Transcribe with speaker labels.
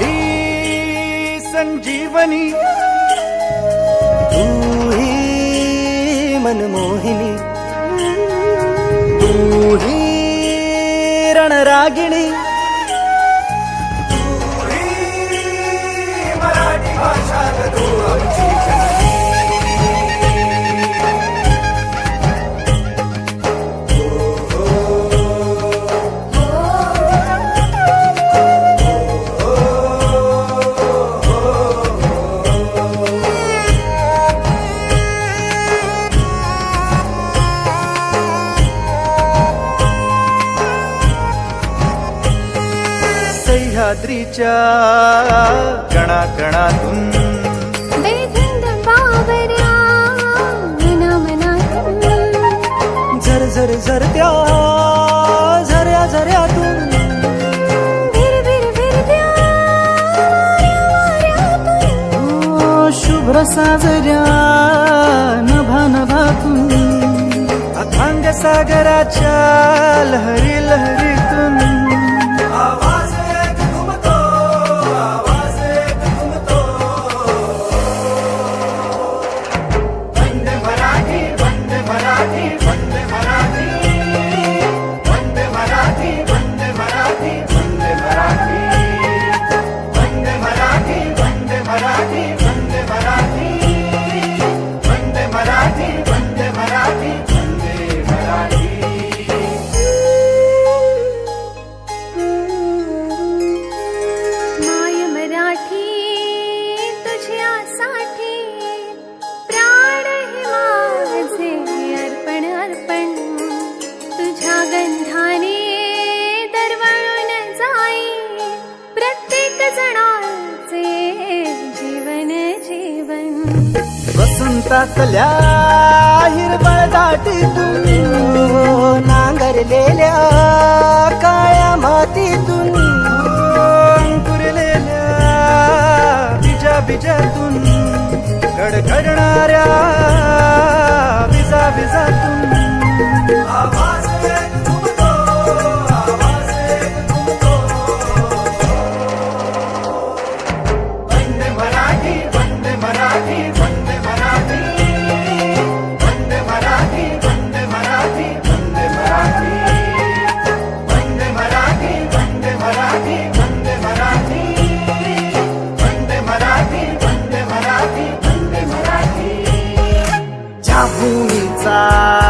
Speaker 1: ही संजीवनी तू ही मनमोहिनी तू ही रणरागिणी सह्याद्रीच्या कणाकणातून.
Speaker 2: झर
Speaker 1: झर झर त्या झऱ्या झऱ्यातून. हो, शुभ्र साजऱ्या नभा नभातून. अथांग सागराच्या लहरी
Speaker 2: लहरी
Speaker 1: वसंतातल्या हिरवळ दाटीतून नांगरलेल्या काळ्या मातीतून अंकुरलेल्या बिजा बिजातून गडगडणाऱ्या side.